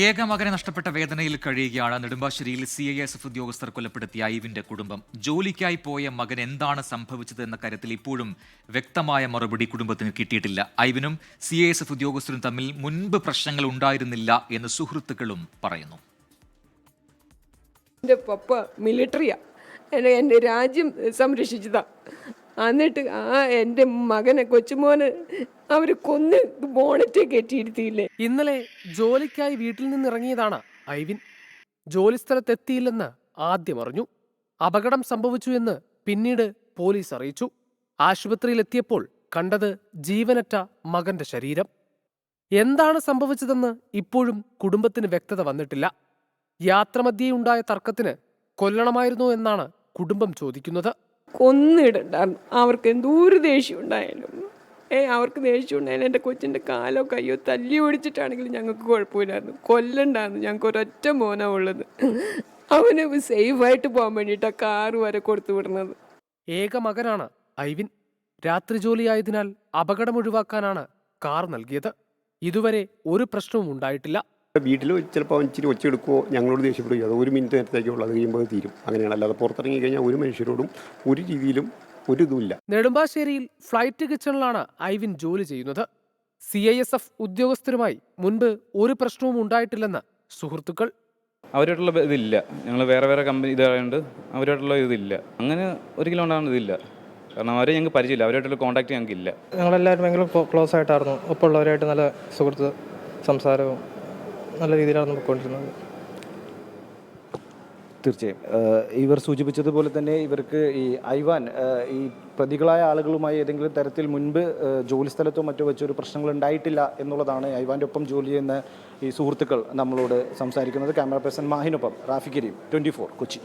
ഏക മകനെ നഷ്ടപ്പെട്ട വേദനയിൽ കഴിയുകയാണ് നെടുമ്പാശ്ശേരിയിൽ സി ഐ എസ് എഫ് ഉദ്യോഗസ്ഥർ കൊലപ്പെടുത്തിയ ഐവിന്റെ കുടുംബം. ജോലിക്കായി പോയ മകൻ എന്താണ് സംഭവിച്ചത് എന്ന കാര്യത്തിൽ ഇപ്പോഴും വ്യക്തമായ മറുപടി കുടുംബത്തിന് കിട്ടിയിട്ടില്ല. ഐവിനും സി ഐ എസ് എഫ് ഉദ്യോഗസ്ഥരും തമ്മിൽ മുൻപ് പ്രശ്നങ്ങൾ ഉണ്ടായിരുന്നില്ല എന്ന് സുഹൃത്തുക്കളും പറയുന്നു. എന്റെ പപ്പ മിലിറ്ററിയാ രാജ്യം സംരക്ഷിച്ചതാ. എന്നിട്ട് ആ എന്റെ മകനെ കൊച്ചുമോന് അവർ കൊന്ന് ബോണറ്റ് കെട്ടിയിരുത്തിയില്ലേ? ഇന്നലെ ജോലിക്കായി വീട്ടിൽ നിന്ന് ഇറങ്ങിയതാണ് ഐവിൻ. ജോലിസ്ഥലത്തെത്തിയില്ലെന്ന് ആദ്യം അറിഞ്ഞു. അപകടം സംഭവിച്ചു എന്ന് പിന്നീട് പോലീസ് അറിയിച്ചു. ആശുപത്രിയിലെത്തിയപ്പോൾ കണ്ടത് ജീവനറ്റ മകന്റെ ശരീരം. എന്താണ് സംഭവിച്ചതെന്ന് ഇപ്പോഴും കുടുംബത്തിന് വ്യക്തത വന്നിട്ടില്ല. യാത്രമധ്യേ ഉണ്ടായ തർക്കത്തിന് കൊല്ലണമായിരുന്നോ എന്നാണ് കുടുംബം ചോദിക്കുന്നത്. കൊന്നിടണ്ടായിരുന്നു അവർക്ക് എന്തോരു ദേഷ്യം ഉണ്ടായാലും. ഏ അവർക്ക് ദേഷ്യം ഉണ്ടായാലും എന്റെ കൊച്ചിന്റെ കാലോ കയ്യോ തല്ലി ഓടിച്ചിട്ടാണെങ്കിലും ഞങ്ങൾക്ക് കുഴപ്പമില്ലായിരുന്നു. കൊല്ലണ്ടായിരുന്നു. ഞങ്ങൾക്ക് ഒരൊറ്റ മോനാ ഉള്ളത്. അവന് സേഫായിട്ട് പോകാൻ വേണ്ടിയിട്ടാണ് കാറ് വരെ കൊടുത്തു വിടുന്നത്. ഏക മകനാണ് ഐവിൻ. രാത്രി ജോലിയായതിനാൽ അപകടം ഒഴിവാക്കാനാണ് കാർ നൽകിയത്. ഇതുവരെ ഒരു പ്രശ്നവും ഉണ്ടായിട്ടില്ല. വീട്ടിൽ ചിലപ്പോൾ അവൻ ഇച്ചിരി ഒച്ചെടുക്കുമോ ഞങ്ങളോട് ദേഷ്യപ്പെടുകയോ അത് ഒരു മിനിറ്റ് നേരത്തേക്കുള്ള അത് കഴിയുമ്പോൾ അത് തീരും. അങ്ങനെയാണ്. അല്ലാതെ പുറത്തിറങ്ങി കഴിഞ്ഞാൽ ഒരു മനുഷ്യരോടും ഒരു രീതിയിലും ഒരു ഇതുമില്ല. നെടുമ്പാശ്ശേരിയിൽ ഫ്ലൈറ്റ് കിച്ചണിലാണ് ഐവിൻ ജോലി ചെയ്യുന്നത്. സി ഐ എസ് എഫ് ഉദ്യോഗസ്ഥരുമായി മുൻപ് ഒരു പ്രശ്നവും ഉണ്ടായിട്ടില്ലെന്ന് സുഹൃത്തുക്കൾ. അവരായിട്ടുള്ള ഇതില്ല. ഞങ്ങൾ വേറെ വേറെ കമ്പനി ഇതായതുകൊണ്ട് അവരായിട്ടുള്ള ഇതില്ല. അങ്ങനെ ഒരിക്കലും ഉണ്ടാകുന്ന ഇതില്ല. കാരണം അവരെ ഞങ്ങൾക്ക് പരിചയമില്ല. അവരായിട്ടുള്ള കോൺടാക്ട് ഞങ്ങൾക്ക് ഇല്ല ഞങ്ങളെല്ലാവരും ഭയങ്കര ക്ലോസ് ആയിട്ടായിരുന്നു. ഒപ്പം ഉള്ളവരായിട്ട് നല്ല സുഹൃത്ത് സംസാരവും നല്ല രീതിയിലാണ് പോയിക്കൊണ്ടിരുന്നത് തീർച്ചയായും. ഇവർ സൂചിപ്പിച്ചതുപോലെ തന്നെ ഇവർക്ക് ഈ ഐവാൻ ഈ പ്രതികളായ ആളുകളുമായി ഏതെങ്കിലും തരത്തിൽ മുൻപ് ജോലി സ്ഥലത്തോ മറ്റോ വെച്ചൊരു പ്രശ്നങ്ങൾ ഉണ്ടായിട്ടില്ല എന്നുള്ളതാണ് ഐവാന്റെ ഒപ്പം ജോലി ചെയ്യുന്ന ഈ സുഹൃത്തുക്കൾ നമ്മളോട് സംസാരിക്കുന്നത്. ക്യാമറ പേഴ്സൺ മാഹിനൊപ്പം റാഫിക്കരിയും കരീം ട്വന്റി ഫോർ കൊച്ചി.